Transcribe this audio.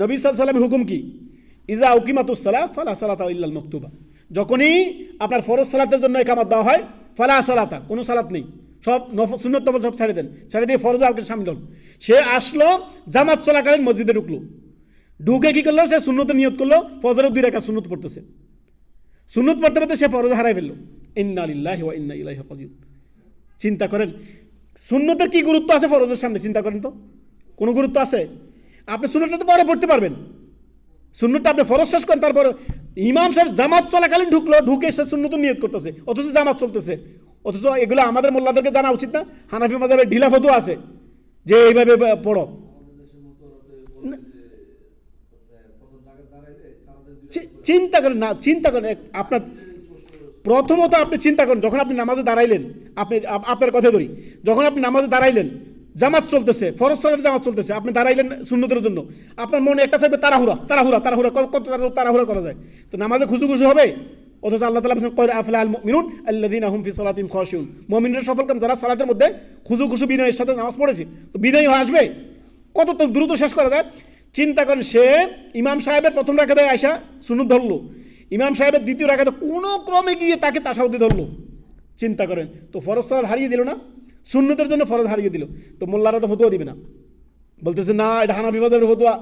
নবী সাল্লামের হুকুম কি? ইজা উকিমাতুসালা ফালা সালাতা ইল্লাল মকতুবা। যখনই আপনার ফরজ সালাতের জন্য একামত দেওয়া হয়, ফালা সালাতা, কোনো সালাত নেই। সব সুন্নত নফল সব ছেড়ে দেন। ছেড়ে দিয়ে ফরজ আউকে সামিল হন। সে আসলো, জামাত চলাকালীন মসজিদে ঢুকলো। ঢুকে কি করল? সে সুন্নতে নিয়ত করল, ফজরের দুই রেখা সুন্নত পড়তেছে। সুন্নত পড়তে পড়তে সে ফরজ হারাই ফেলল। ইন্না ওয়া ইন্না ইলাইহি রাজিউন। চিন্তা করেন, সুন্নতের কি গুরুত্ব আছে ফরজের সামনে? চিন্তা করেন তো। কোনো গুরুত্ব আছে? আপনি সুন্নতটা তো পরে পড়তে পারবেন। সুন্নতটা আপনি ফরজ শেষ করেন, তারপর ইমাম সাহেব জামাত চলাকালীন ঢুকলো, ঢুকে সে সুন্নত নিয়ত করতেছে, অথচ জামাত চলতেছে। অথচ এগুলো আমাদের মোল্লাদেরকে জানা উচিত না, হানাফি মাজাবের ঢিলা ফতু আছে, যে এইভাবে পড়ো। চিন্তা করেন না, চিন্তা করেন আপনার প্রথমত আপনি চিন্তা করেন, যখন আপনি নামাজে দাঁড়াইলেন, আপনি আপনার কথা ধরি যখন আপনি নামাজে দাঁড়াইলেন জামাত চলতেছে ফরজ সালাতে জামাত চলতেছে। আপনি দাঁড়াইলেন শূন্যতের জন্য। আপনার মনে একটা থাকবে তাড়াহুড়া তাড়াহুড়া তাড়াহুড়া কত কত তাড়া- তাড়াহুড়া করা যায়। তো নামাজে খুশু হবে? অথচ আল্লাহ তালা বলছেন, "কদ আফলাহ আল মুমিনুন আল্লাযীনা হুম ফি সালাতিহিম খাশিউন। মুমিনরা সফল কাম যারা সালাতের মধ্যে খুশু খুশু বিনয়ের সাথে নামাজ পড়েছে তো বিনয় হয়ে আসবে? কত তো দ্রুত শেষ করা যায়। চিন্তা করেন সে ইমাম সাহেবের প্রথম রাখাতে আয়সা সুনুদ ধরলো। ইমাম সাহেবের দ্বিতীয় রাখাতে কোনো ক্রমে গিয়ে তাকে তাসাউদি ধরলো। চিন্তা করেন তো ফরজ সালাদ হারিয়ে দিল না? সুন্নতের জন্য ফরজ হারিয়ে দিল। তো মোল্লারা তো ফতুয়া দিবে না। বলতেছে, না, এটা হানাফি মাজাবের ফতুয়া।